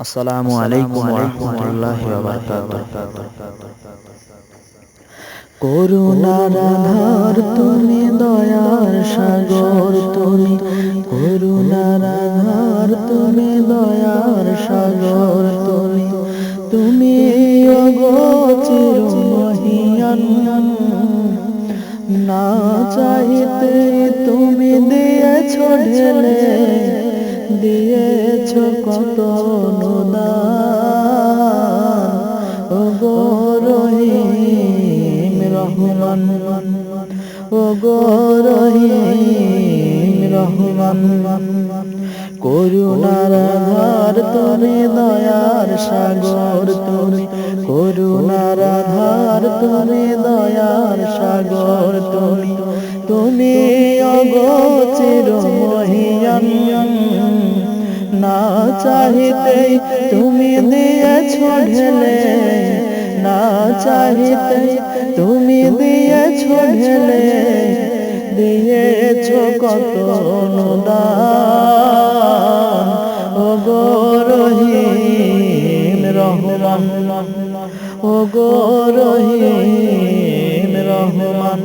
আসসালামু আলাইকুম রহমতুল্লাহ করুণার আধার তুমি, দয়ার সাগর তুমি। করুণার আধার তুমি, দয়ার সাগর তুমি। তুমি অগোচির মহিয়ান না চাইতে তুমি দিয়েছ ঢেলে দিয়েছ কত অনুদান? ও গো রহিম রহমান ও গো রহিম রহমান, করুণার আধার তুমি, দয়ার সাগর তুমি, করুণার আধার তুমি, দয়ার সাগর তুমি তুমি অগোচির না চাহিতে তুমি দিয়েছ ঢেলে না চাহিতে তুমি দিয়েছ ঢেলে দিয়েছ কত অনুদান। ও গো রহিম রহমান। ও গো রহিম রহমান।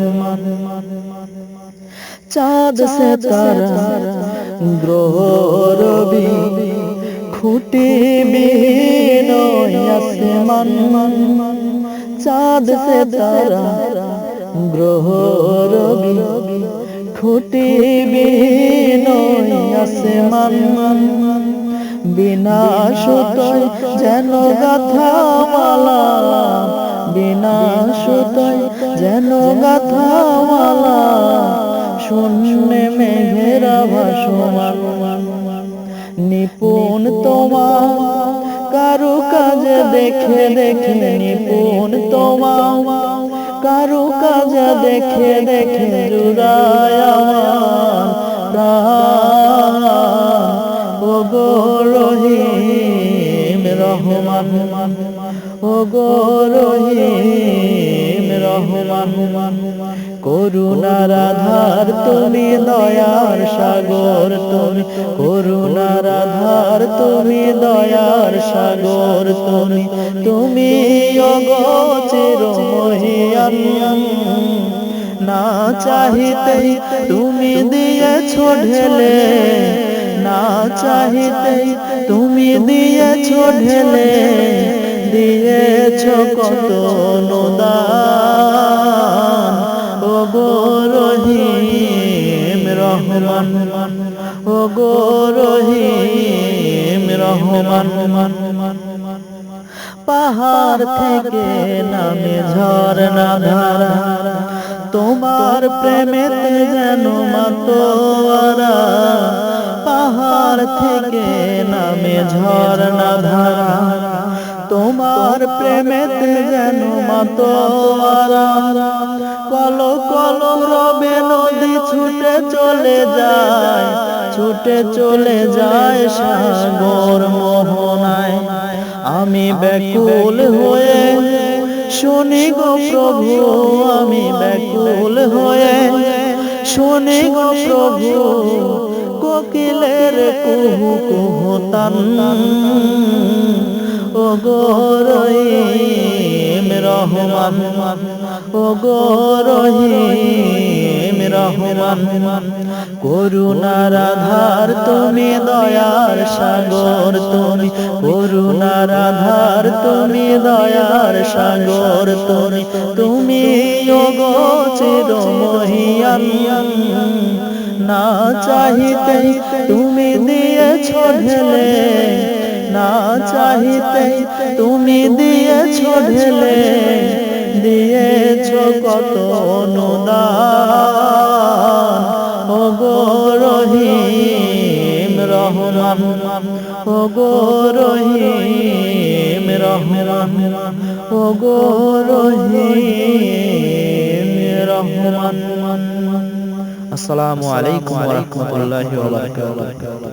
চাঁদ সে তারা রবি খুঁটি বিহীন আসমান চাঁদ সে তারা গ্রহ রবি খুঁটি বিহীন আসমান বিনা সুতোয় যেন গাথা মালা বিনা সুতোয় যেন গাথা মালা শূন্যে মেঘেরা নিপুণ তোমার কারু কাজ দেখে দেখে নিপুণ তোমার কারু কাজে দেখে দেখে রহিম রহমান ও গো রহিম রহমান। করুণার আধার তুমি দয়ার সাগর, তুমি করুণার আধার তুমি দয়ার সাগর, তুমি তুমি অগোচির মহিয়ান। না চাহিতে তুমি দিয়েছ ঢেলে, না চাহিতে তুমি দিয়েছ ঢেলে, দিয়েছ কত অনুদান রহমান, পাহাড় থেকে নামে ঝরনা ধারা। তোমার প্রেমেতে যেন মাতোয়ারা, পাহাড় থেকে নামে ঝরনা ধারা। তোমার প্রেমেতে যেন মাতোয়ারা কলো কলো রবে নদী ছুটে চলে যায়। ছুটে চলে যায় সাগর মোহনায়। আমি ব্যাকুল হয়ে শুনি গো প্রভু, আমি ব্যাকুল হয়ে শুনি গো প্রভু, কোকিলের কুহু কুহু তান। ও গো রহিম রহমান ও গো রহিম রহমান করুণার আধার তুমি দয়ার সাগর, তুমি করুণার আধার তুমি দয়ার সাগর, তুমি তুমি চির মহিয়ান না চাহিতে তুমি দিয়েছ ঢেলে, না চাহিতে তুমি দিয়েছ ঢেলে, দিয়েছ কত অনুদান? ও গো রহিম রহমান ও গো রহিম রহমান ও গো রহিম রহমান। আসসালামু আলাইকুম ওয়া রাহমাতুল্লাহি ওয়া বারাকাতুহু।